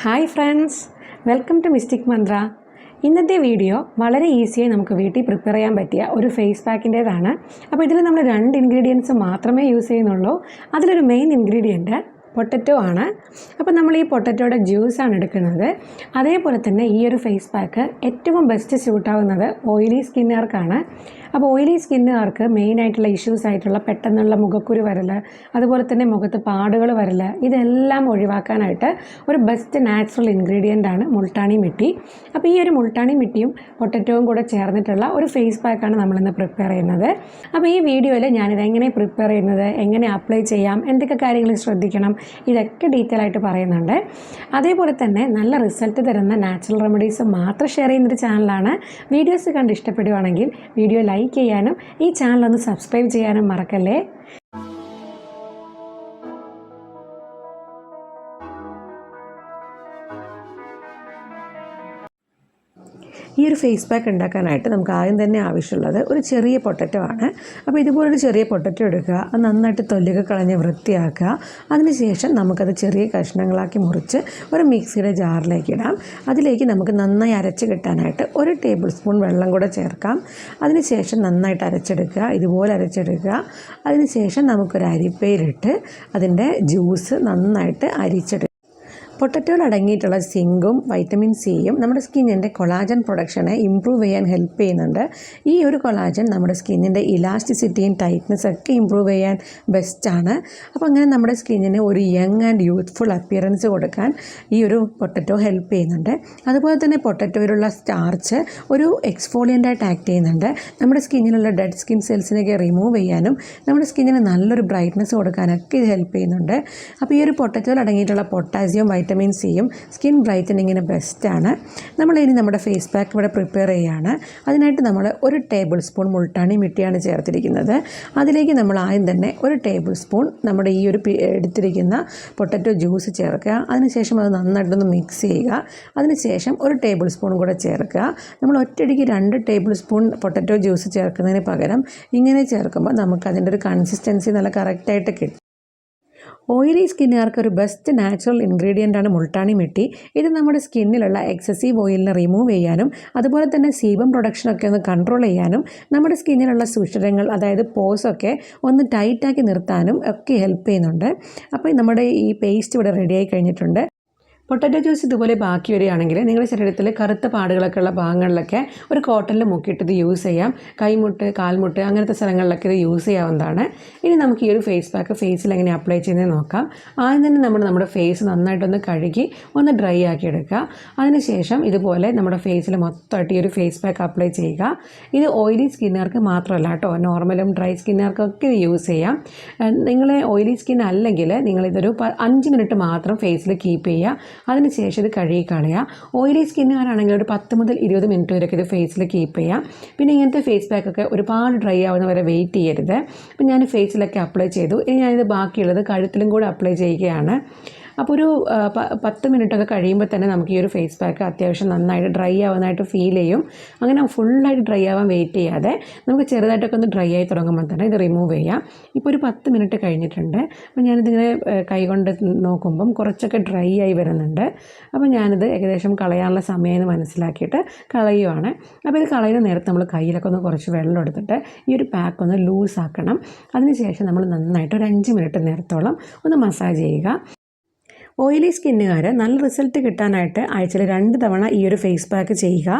Hi friends welcome to mystic mantra. ഇന്നത്തെ video വളരെ ഈസിയായി നമുക്ക് വീട്ടിൽ പ്രിപ്പയർ ചെയ്യാൻ പറ്റിയ ഒരു ഫേസ് പാക്കിന്റേതാണ്. അപ്പോൾ ഇതിൽ നമ്മൾ രണ്ട് ഇൻഗ്രീഡിയൻസ് മാത്രമേ യൂസ് ചെയ്യുന്നുള്ളൂ. അതിലൊരു മെയിൻ ഇൻഗ്രീഡിയന്റ് പൊട്ടറ്റോ ആണ്. അപ്പോൾ നമ്മൾ ഈ പൊട്ടറ്റോയുടെ ജ്യൂസാണ് എടുക്കുന്നത്. അതേപോലെ തന്നെ ഈ ഒരു ഫേസ് പാക്ക് ഏറ്റവും ബെസ്റ്റ് സ്യൂട്ടാവുന്നത് ഓയിലി സ്കിന്നുകാർക്കാണ് അപ്പോൾ ഓയിലി സ്കിന്നുകാർക്ക് മെയിനായിട്ടുള്ള ഇഷ്യൂസ് ആയിട്ടുള്ള പെട്ടെന്നുള്ള മുഖക്കുരു വരൽ അതുപോലെ തന്നെ മുഖത്ത് പാടുകൾ വരൽ ഇതെല്ലാം ഒഴിവാക്കാനായിട്ട് ഒരു ബെസ്റ്റ് നാച്ചുറൽ ഇൻഗ്രീഡിയന്റ് ആണ് മുൾട്ടാണി മിട്ടി. അപ്പോൾ ഈ ഒരു മുൾട്ടാണി മിട്ടിയും പൊട്ടറ്റോവും കൂടെ ചേർന്നിട്ടുള്ള ഒരു ഫേസ് പാക്കാണ് നമ്മളിന്ന് പ്രിപ്പയർ ചെയ്യുന്നത്. അപ്പോൾ ഈ വീഡിയോയിൽ ഞാനിത് എങ്ങനെ പ്രിപ്പയർ ചെയ്യുന്നത് എങ്ങനെ അപ്ലൈ ചെയ്യാം എന്തൊക്കെ കാര്യങ്ങൾ ശ്രദ്ധിക്കണം ഇതൊക്കെ ഡീറ്റെയിൽ ആയിട്ട് പറയുന്നുണ്ട്. അതേപോലെ തന്നെ നല്ല റിസൾട്ട് തരുന്ന നാച്ചുറൽ റെമഡീസ് മാത്രം ഷെയർ ചെയ്യുന്നൊരു ചാനലാണ് വീഡിയോസ് കണ്ട് ഇഷ്ടപ്പെടുവാണെങ്കിൽ വീഡിയോ ലൈക്ക് ചെയ്യാനും ഈ ചാനൽ ഒന്ന് സബ്സ്ക്രൈബ് ചെയ്യാനും മറക്കല്ലേ? ഈ ഒരു ഫേസ് പാക്ക് ഉണ്ടാക്കാനായിട്ട് നമുക്ക് ആദ്യം തന്നെ ആവശ്യമുള്ളത് ഒരു ചെറിയ പൊട്ടറ്റോ ആണ്. അപ്പോൾ ഇതുപോലൊരു ചെറിയ പൊട്ടറ്റോ എടുക്കുക അത് നന്നായിട്ട് തൊല്ലുക കളഞ്ഞ് വൃത്തിയാക്കുക. അതിനുശേഷം നമുക്കത് ചെറിയ കഷ്ണങ്ങളാക്കി മുറിച്ച് ഒരു മിക്സിയുടെ ജാറിലേക്ക് ഇടാം. അതിലേക്ക് നമുക്ക് നന്നായി അരച്ച് കിട്ടാനായിട്ട് ഒരു ടേബിൾ സ്പൂൺ വെള്ളം കൂടെ ചേർക്കാം. അതിനുശേഷം നന്നായിട്ട് അരച്ചെടുക്കുക ഇതുപോലെ അരച്ചെടുക്കുക. അതിനുശേഷം നമുക്കൊരു അരിപ്പയിലിട്ട് അതിന്റെ ജ്യൂസ് നന്നായിട്ട് അരിച്ചെടുക്കുക പൊട്ടറ്റോയിൽ അടങ്ങിയിട്ടുള്ള സിങ്കും വൈറ്റമിൻ സിയും നമ്മുടെ സ്കിന്നിന്റെ കൊളാജൻ പ്രൊഡക്ഷനെ ഇമ്പ്രൂവ് ചെയ്യാൻ ഹെൽപ്പ് ചെയ്യുന്നുണ്ട്. ഈ ഒരു കൊളാജൻ നമ്മുടെ സ്കിന്നിന്റെ ഇലാസ്റ്റിസിറ്റിയും ടൈറ്റ്നസ് ഒക്കെ ഇമ്പ്രൂവ് ചെയ്യാൻ ബെസ്റ്റാണ് അപ്പോൾ അങ്ങനെ നമ്മുടെ സ്കിന്നിന് ഒരു യങ് ആൻഡ് യൂത്ത്ഫുൾ അപ്പിയറൻസ് കൊടുക്കാൻ ഈ ഒരു പൊട്ടറ്റോ ഹെൽപ്പ് ചെയ്യുന്നുണ്ട്. അതുപോലെ തന്നെ പൊട്ടറ്റോയിലുള്ള സ്റ്റാർച്ച് ഒരു എക്സ്ഫോളിയന്റായിട്ട് ആക്ട് ചെയ്യുന്നുണ്ട്. നമ്മുടെ സ്കിന്നിലുള്ള ഡെഡ് സ്കിൻ സെൽസിനൊക്കെ റിമൂവ് ചെയ്യാനും നമ്മുടെ സ്കിന്നിന് നല്ലൊരു ബ്രൈറ്റ്നസ് കൊടുക്കാനൊക്കെ ഇത് ഹെൽപ്പ് ചെയ്യുന്നുണ്ട്. അപ്പോൾ ഈ ഒരു പൊട്ടറ്റോയിൽ അടങ്ങിയിട്ടുള്ള പൊട്ടാസ്യം വൈറ്റമിൻ സിയും സ്കിൻ ബ്രൈറ്റനിങ്ങിന് ബെസ്റ്റാണ് നമ്മൾ ഇനി നമ്മുടെ ഫേസ് പാക്ക് ഇവിടെ പ്രിപ്പയർ ചെയ്യുകയാണ് അതിനായിട്ട് നമ്മൾ ഒരു ടേബിൾ സ്പൂൺ മുൾട്ടാണി മിട്ടിയാണ് ചേർത്തിരിക്കുന്നത്. അതിലേക്ക് നമ്മൾ ആദ്യം തന്നെ ഒരു ടേബിൾ സ്പൂൺ നമ്മുടെ ഈ ഒരു എടുത്തിരിക്കുന്ന പൊട്ടറ്റോ ജ്യൂസ് ചേർക്കുക. അതിനുശേഷം അത് നന്നായിട്ടൊന്ന് മിക്സ് ചെയ്യുക. അതിനുശേഷം ഒരു ടേബിൾ സ്പൂൺ കൂടെ ചേർക്കുക. നമ്മൾ ഒറ്റയടിക്ക് രണ്ട് ടേബിൾ സ്പൂൺ പൊട്ടറ്റോ ജ്യൂസ് ചേർക്കുന്നതിന് പകരം ഇങ്ങനെ ചേർക്കുമ്പോൾ നമുക്ക് അതിന്റെ ഒരു കൺസിസ്റ്റൻസി നല്ല കറക്റ്റായിട്ട് കിട്ടും. ഓയിലി സ്കിന്നുകാർക്ക് ഒരു ബെസ്റ്റ് നാച്ചുറൽ ഇൻഗ്രീഡിയന്റ് ആണ് മുൾട്ടാണി മെട്ടി. ഇത് നമ്മുടെ സ്കിന്നിലുള്ള എക്സസീവ് ഓയിലിനെ റിമൂവ് ചെയ്യാനും അതുപോലെ തന്നെ സീബം പ്രൊഡക്ഷനൊക്കെ ഒന്ന് കൺട്രോൾ ചെയ്യാനും നമ്മുടെ സ്കിന്നിലുള്ള സുഷിരങ്ങൾ അതായത് പോസൊക്കെ ഒന്ന് ടൈറ്റാക്കി നിർത്താനും ഒക്കെ ഹെൽപ്പ് ചെയ്യുന്നുണ്ട്. അപ്പോൾ നമ്മുടെ ഈ പേസ്റ്റ് ഇവിടെ റെഡിയായി കഴിഞ്ഞിട്ടുണ്ട്. പൊട്ടറ്റോ ജ്യൂസ് ഇതുപോലെ ബാക്കി വരികയാണെങ്കിൽ നിങ്ങളുടെ ശരീരത്തിൽ കറുത്ത പാടുകളൊക്കെ ഉള്ള ഭാഗങ്ങളിലൊക്കെ ഒരു കോട്ടണിൽ മുക്കിയിട്ട് ഇത് യൂസ് ചെയ്യാം. കൈമുട്ട് കാൽമുട്ട് അങ്ങനത്തെ സ്ഥലങ്ങളിലൊക്കെ ഇത് യൂസ് ചെയ്യാവുന്നതാണ്. ഇനി നമുക്ക് ഈ ഒരു ഫേസ് പാക്ക് ഫേസിൽ എങ്ങനെ അപ്ലൈ ചെയ്യുന്നത് നോക്കാം. ആദ്യം തന്നെ നമ്മൾ നമ്മുടെ ഫേസ് നന്നായിട്ടൊന്ന് കഴുകി ഒന്ന് ഡ്രൈ ആക്കി എടുക്കുക. അതിനുശേഷം ഇതുപോലെ നമ്മുടെ ഫേസിൽ മൊത്തമായിട്ട് ഈ ഒരു ഫേസ് പാക്ക് അപ്ലൈ ചെയ്യുക. ഇത് ഓയിലി സ്കിന്നുകാർക്ക് മാത്രമല്ല കേട്ടോ. നോർമലും ഡ്രൈ സ്കിന്നുകാർക്കൊക്കെ ഇത് യൂസ് ചെയ്യാം. നിങ്ങളെ ഓയിലി സ്കിൻ അല്ലെങ്കിൽ നിങ്ങളിതൊരു അഞ്ച് മിനിറ്റ് മാത്രം ഫേസിൽ കീപ്പ് ചെയ്യുക. അതിനുശേഷം ഇത് കഴുകി കളയുക ഓയിലി സ്കിന്നുകാരാണെങ്കിൽ ഒരു പത്ത് മുതൽ ഇരുപത് മിനിറ്റ് വരെയൊക്കെ ഇത് ഫേസിൽ കീപ്പ് ചെയ്യാം. പിന്നെ ഇങ്ങനത്തെ ഫേസ് പാക്കൊക്കെ ഒരുപാട് ഡ്രൈ ആവുന്ന വരെ വെയിറ്റ് ചെയ്യരുത്. അപ്പം ഞാൻ ഫേസിലൊക്കെ അപ്ലൈ ചെയ്തു. ഇനി ഞാനിത് ബാക്കിയുള്ളത് കഴുത്തിലും കൂടെ അപ്ലൈ ചെയ്യുകയാണ്. അപ്പോൾ ഒരു പത്ത് മിനിറ്റൊക്കെ കഴിയുമ്പോൾ തന്നെ നമുക്ക് ഈ ഒരു ഫേസ് പാക്ക് അത്യാവശ്യം നന്നായിട്ട് ഡ്രൈ ആവുന്നതായിട്ട് ഫീൽ ചെയ്യും. അങ്ങനെ ഫുള്ളായിട്ട് ഡ്രൈ ആവാൻ വെയിറ്റ് ചെയ്യാതെ നമുക്ക് ചെറുതായിട്ടൊക്കെ ഒന്ന് ഡ്രൈ ആയി തുടങ്ങുമ്പോൾ തന്നെ ഇത് റിമൂവ് ചെയ്യാം. ഇപ്പോൾ ഒരു പത്ത് മിനിറ്റ് കഴിഞ്ഞിട്ടുണ്ട്. അപ്പോൾ ഞാനിതിങ്ങനെ കൈകൊണ്ട് നോക്കുമ്പം കുറച്ചൊക്കെ ഡ്രൈ ആയി വരുന്നുണ്ട്. അപ്പോൾ ഞാനിത് ഏകദേശം കളയാനുള്ള എന്ന് മനസ്സിലാക്കിയിട്ട് കളയുവാണ്. അപ്പോൾ ഇത് കളയുന്ന നേരത്ത് നമ്മൾ കയ്യിലൊക്കെ ഒന്ന് കുറച്ച് വെള്ളം എടുത്തിട്ട് ഈ ഒരു പാക്ക് ഒന്ന് ലൂസ് ആക്കണം. അതിനുശേഷം നമ്മൾ നന്നായിട്ട് ഒരു അഞ്ച് മിനിറ്റ് നേരത്തോളം ഒന്ന് മസാജ് ചെയ്യുക. ഓയിലി സ്കിന്നുകാർ നല്ല റിസൾട്ട് കിട്ടാനായിട്ട് ആഴ്ചയിൽ രണ്ട് തവണ ഈ ഒരു ഫേസ് പാക്ക് ചെയ്യുക.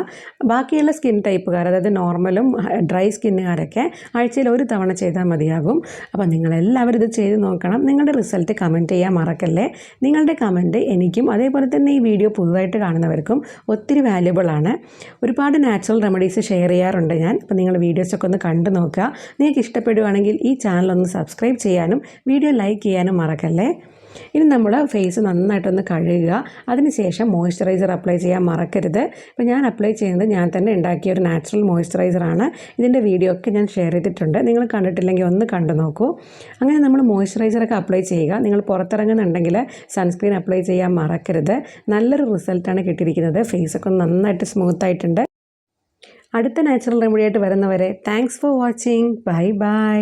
ബാക്കിയുള്ള സ്കിൻ ടൈപ്പുകാർ അതായത് നോർമലും ഡ്രൈ സ്കിന്നുകാരൊക്കെ ആഴ്ചയിൽ ഒരു തവണ ചെയ്താൽ മതിയാകും. അപ്പോൾ നിങ്ങളെല്ലാവരും ഇത് ചെയ്ത് നോക്കണം. നിങ്ങളുടെ റിസൾട്ട് കമന്റ് ചെയ്യാൻ മറക്കല്ലേ? നിങ്ങളുടെ കമന്റ് എനിക്കും അതേപോലെ തന്നെ ഈ വീഡിയോ പുതുതായിട്ട് കാണുന്നവർക്കും ഒത്തിരി വാല്യുബിൾ ആണ്. ഒരുപാട് നാച്ചുറൽ റെമഡീസ് ഷെയർ ചെയ്യാറുണ്ട് ഞാൻ. അപ്പോൾ നിങ്ങൾ വീഡിയോസൊക്കെ ഒന്ന് കണ്ടു നോക്കുക. നിങ്ങൾക്ക് ഇഷ്ടപ്പെടുവാണെങ്കിൽ ഈ ചാനൽ ഒന്ന് സബ്സ്ക്രൈബ് ചെയ്യാനും വീഡിയോ ലൈക്ക് ചെയ്യാനും മറക്കല്ലേ? ഇനി നമ്മൾ ഫേസ് നന്നായിട്ടൊന്ന് കഴുകുക. അതിനുശേഷം മോയ്സ്ചറൈസർ അപ്ലൈ ചെയ്യാൻ മറക്കരുത്. ഇപ്പോൾ ഞാൻ അപ്ലൈ ചെയ്യുന്നത് ഞാൻ തന്നെ ഉണ്ടാക്കിയ ഒരു നാച്ചുറൽ മോയ്സ്ചറൈസറാണ് ഇതിന്റെ വീഡിയോ ഒക്കെ ഞാൻ ഷെയർ ചെയ്തിട്ടുണ്ട്. നിങ്ങൾ കണ്ടിട്ടില്ലെങ്കിൽ ഒന്ന് കണ്ടു നോക്കൂ. അങ്ങനെ നമ്മൾ മോയ്സ്ചറൈസറൊക്കെ അപ്ലൈ ചെയ്യുക. നിങ്ങൾ പുറത്തിറങ്ങുന്നുണ്ടെങ്കിൽ സൺസ്ക്രീൻ അപ്ലൈ ചെയ്യാൻ മറക്കരുത്. നല്ലൊരു റിസൾട്ടാണ് കിട്ടിയിരിക്കുന്നത്. ഫേസൊക്കെ നന്നായിട്ട് സ്മൂത്ത് ആയിട്ടുണ്ട്. അടുത്ത നാച്ചുറൽ റെമഡിയായിട്ട് വരുന്നവരെ thanks for watching bye bye